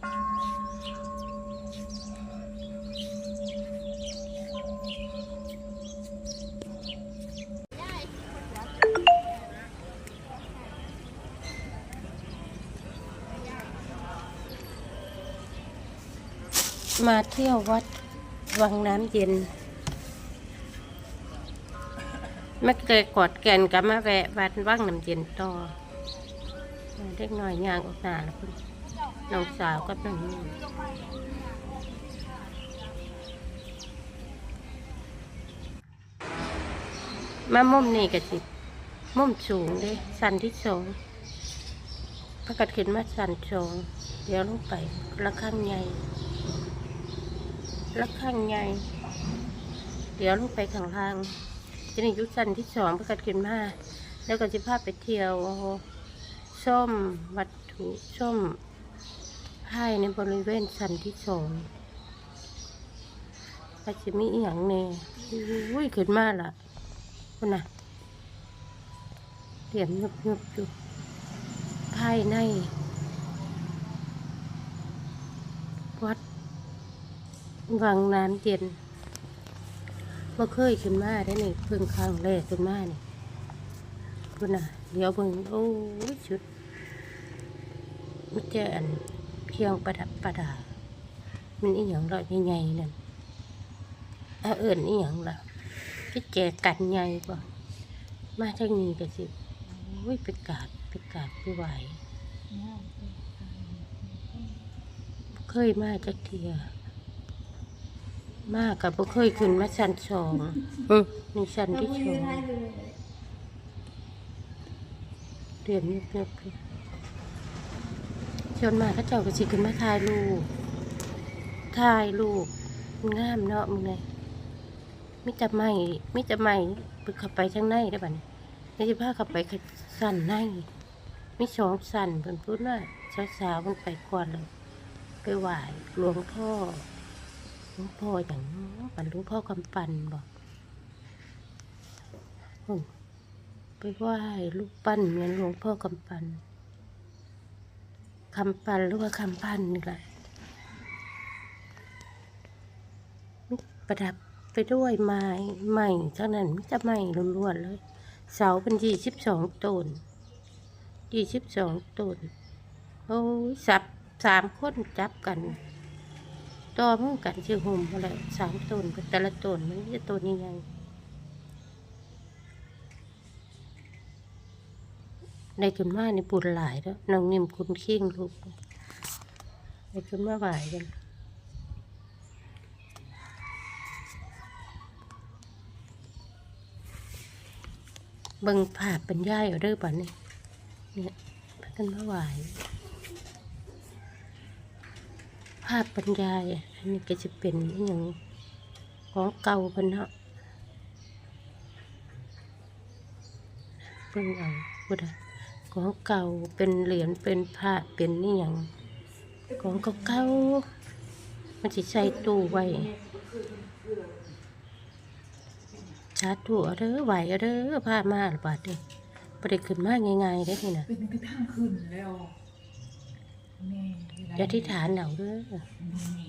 มาเที่ยววัดวังน้ำเย็นไม่เคยกอดแก่นกับมาแวะวัดวังน้ำเย็นต่อเด็กน้อยย่างออกหน้าแล้วคุณ น้องสาวกับน้องนุ่นมามุมนี่ก็สิมุมสูงเลยสันที่สองประกาศขึ้นมาสันสองเดี๋ยวลงไปละข้างใหญ่ล้วข้างใหญ่เดี๋ยวลงไปข้างล่างจะนี่ยุสันที่สองประกาศขึ้นมาแล้วก็จะพาไปเที่ยวส้มวัตถุส้ม ไพ่ในบริเวณสันที่สองอาจจะมีอีหยังเน่อุ้ยขึ้นมาละคุณน่ะเตรียมยุบยุบอยู่ภายใน วัด วังน้ำเย็นว่าเคยขึ้นมาได้นี่เพิ่งครั้งแรกขึ้นมานี่คุณน่ะ เดี๋ยวเบิ่งโอ้ยชุดมิเจอัน เครื่องประดับประดา มันอีหยังเราใหญ่ๆนั่นอาเอิญอีหยังล่ะพี่แจกันใหญ่บ่มาทางนี้ก็สิโอ้ยไปกราดไปกราดไปไหวเคยมาจักเทียมากกับบ่เคยขึ้นมาชั้นสองอืมนี่ชั้นที่สองเรียนเงียบๆ ชวนมาเขาเจ้าก็สิขึ้นมาถ่ายรูปถ่ายรูปงามเนาะมึงไงมิจะไม่มิจะไม่ปึกข้าไปข้างในได้ป่ะนี่นี่จะพาข้าไปสั่นในมิสองสั่นเพิ่นพูดว่าสาวๆมันไปก่อนเลยไปไหว้หลวงพ่อหลวงพ่ออย่างน้ปันหลวงพ่อกำปันบอกไปไหว้รูปปั้นเหมือนหลวงพ่อกำปัน คำปันหรือว่าคำพันนี่แหละประดับไปด้วยไม้ใหม่เท่านั้นไม่จะใหม่ล้วนๆเลย เสาเป็นยี่สิบสองต้นยี่สิบสองต้นโอ้ยสับสามคนจับกันต่อมือกันชื่อห่มอะไรสามต้นแต่ละต้นมันจะต้นยังไง ในขึ้นมาในปุ่นหลายแล้วนางนิ่มคุณเคียงลูกในขึ้นมาไหวกันเบิ่งภาพเป็นย่ายเอาเด้อป่ะนี่เนี่ยพากันมาหวภาพบรรยาอันนี้ก็จะเป็นอย่างของเก่าพิ่นเนาะเพิ่งเอาพุทธ ของเก่าเป็นเหรียญเป็นพระเป็นนี่อย่างของเก่าๆมันสิใส่ตู้ไว้ชาตู้เอาเด้อไหวเอาเด้อผ้ามาหรือบาดเด้ประเด็ขึ้นมาง่ายๆได้นี่นะเป็นไปทางขึ้นแล้วแม่อย่าที่ฐานเหล่าเด้อนี่